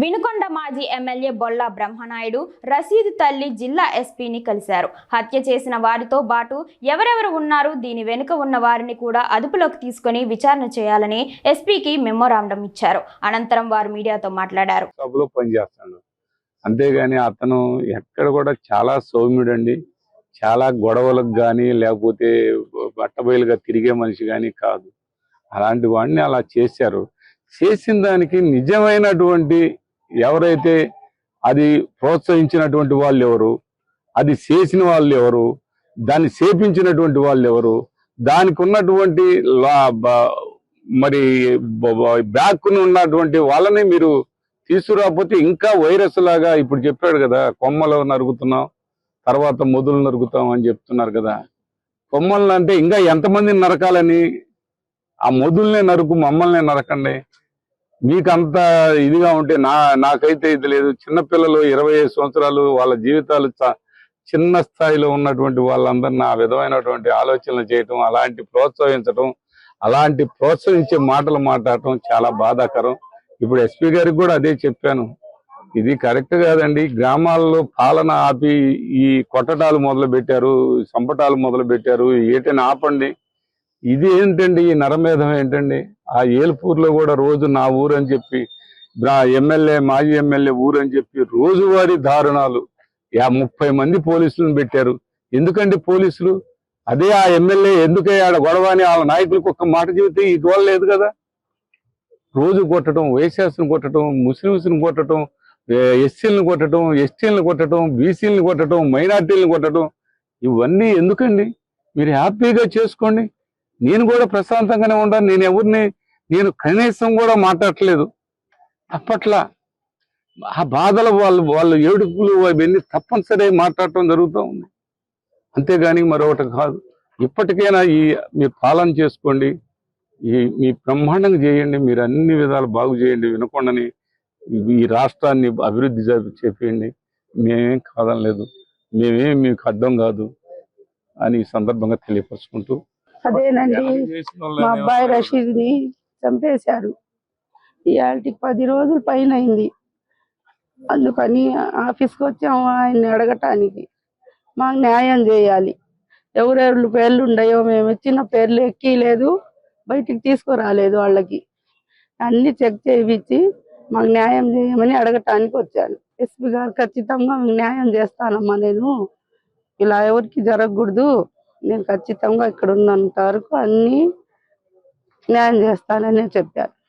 వినుకొండ మాజీ ఎమ్మెల్యే బొల్లా బ్రహ్మనాయుడు రసీదు తల్లి జిల్లా ఎస్పీని కలిశారు. హత్య చేసిన వారితో పాటు ఎవరెవరు ఉన్నారు దీని వెనుక ఉన్న వారిని కూడా అదుపులోకి తీసుకొని విచారణ చేయాలని ఎస్పీకి మెమోరాండం ఇచ్చారు. అనంతరం వారు మీడియాతో మాట్లాడారు. సభలో అంతేగాని అతను ఎక్కడ కూడా చాలా సౌమ్యుడండి. చాలా గొడవలకు కానీ లేకపోతే బట్టబయలుగా తిరిగే మనిషి కానీ కాదు. అలాంటి వాడిని అలా చేశారు. చేసిన దానికి నిజమైనటువంటి ఎవరైతే అది ప్రోత్సహించినటువంటి వాళ్ళు ఎవరు అది చేసిన వాళ్ళు ఎవరు దాన్ని చేపించినటువంటి వాళ్ళు ఎవరు దానికి ఉన్నటువంటి లా- మరి బ్యాక్ ఉన్నటువంటి వాళ్ళని మీరు తీసుకురాకపోతే ఇంకా వైరస్ లాగా ఇప్పుడు చెప్పాడు కదా కొమ్మలు నరుగుతున్నాం తర్వాత మొదలు నరుగుతాం అని చెప్తున్నారు కదా. కొమ్మలను అంటే ఇంకా ఎంతమందిని నరకాలని? ఆ మొదుల్నే నరుకు మమ్మల్ని నరకండి. మీకు అంత ఇదిగా ఉంటే నా నాకైతే ఇది లేదు. చిన్నపిల్లలు ఇరవై ఐదు సంవత్సరాలు వాళ్ళ జీవితాలు చ- చిన్న స్థాయిలో ఉన్నటువంటి వాళ్ళందరినీ ఆ విధమైనటువంటి ఆలోచనలు చేయటం అలాంటి ప్రోత్సహించటం అలాంటి ప్రోత్సహించే మాటలు మాట్లాడటం చాలా బాధాకరం. ఇప్పుడు ఎస్పీ గారికి కూడా అదే చెప్పాను. ఇది కరెక్ట్ కాదండి. గ్రామాల్లో పాలన ఆపి ఈ కొట్టటాలు మొదలు పెట్టారు సంపటాలు మొదలు పెట్టారు ఏటైనా ఆపండి. ఇది ఏంటండి? ఈ నరమేధం ఏంటండి? ఆ ఏల్పూర్లో కూడా రోజు నా ఊరు అని చెప్పి ఎమ్మెల్యే మాజీ ఎమ్మెల్యే ఊరు అని చెప్పి రోజువారీ దారుణాలు. యా ముప్పై మంది పోలీసులను పెట్టారు. ఎందుకండి పోలీసులు? అదే ఆ ఎమ్మెల్యే ఎందుకే ఆడ గొడవ అని వాళ్ళ నాయకులకు ఒక్క మాట చెబితే ఈ గోల లేదు కదా? రోజు కొట్టడం వైశాస్ని కొట్టడం ముస్లింస్ని కొట్టడం ఎస్సీలను కొట్టడం ఎస్టీలను కొట్టడం బీసీలను కొట్టడం మైనార్టీలను కొట్టడం ఇవన్నీ ఎందుకండి? మీరు హ్యాపీగా చేసుకోండి. నేను కూడా ప్రశాంతంగానే ఉన్నాను నేను ఎవరిని నేను కనీసం కూడా మాట్లాడట్లేదు. అప్పట్లా ఆ బాధలు వాళ్ళు వాళ్ళు ఏడుపులు అవన్నీ తప్పనిసరి మాట్లాడటం జరుగుతూ ఉంది. అంతేగాని మరొకటి కాదు. ఇప్పటికైనా ఈ మీ పాలన చేసుకోండి. ఈ మీ బ్రహ్మాండంగా చేయండి. మీరు అన్ని విధాలు బాగు చేయండి. వినకుండాని ఈ- రాష్ట్రాన్ని అభివృద్ధి చేపి- చేపియండి. మేమేం కాదనలేదు. మేమేం మీకు అడ్డం కాదు అని ఈ సందర్భంగా తెలియపరుచుకుంటూ అదేనండి. మా అబ్బాయి రషీద్ని చంపేశారు. ఇవాళకి పది రోజులు పైన అయింది అందుకని ఆఫీస్కి వచ్చాము ఆయన్ని అడగటానికి. మాకు న్యాయం చేయాలి. ఎవరెవరు పేర్లు ఉన్నాయో మేము ఇచ్చిన పేర్లు ఎక్కిలేదు బయటికి తీసుకురాలేదు వాళ్ళకి. అన్ని చెక్ చేయించి మాకు న్యాయం చేయమని అడగటానికి వచ్చాను. ఎస్పీ గారు ఖచ్చితంగా మీకు న్యాయం చేస్తానమ్మా నేను. ఇలా ఎవరికి జరగకూడదు. నేను ఖచ్చితంగా ఇక్కడ ఉన్నంత వరకు అన్ని న్యాయం చేస్తానని చెప్పారు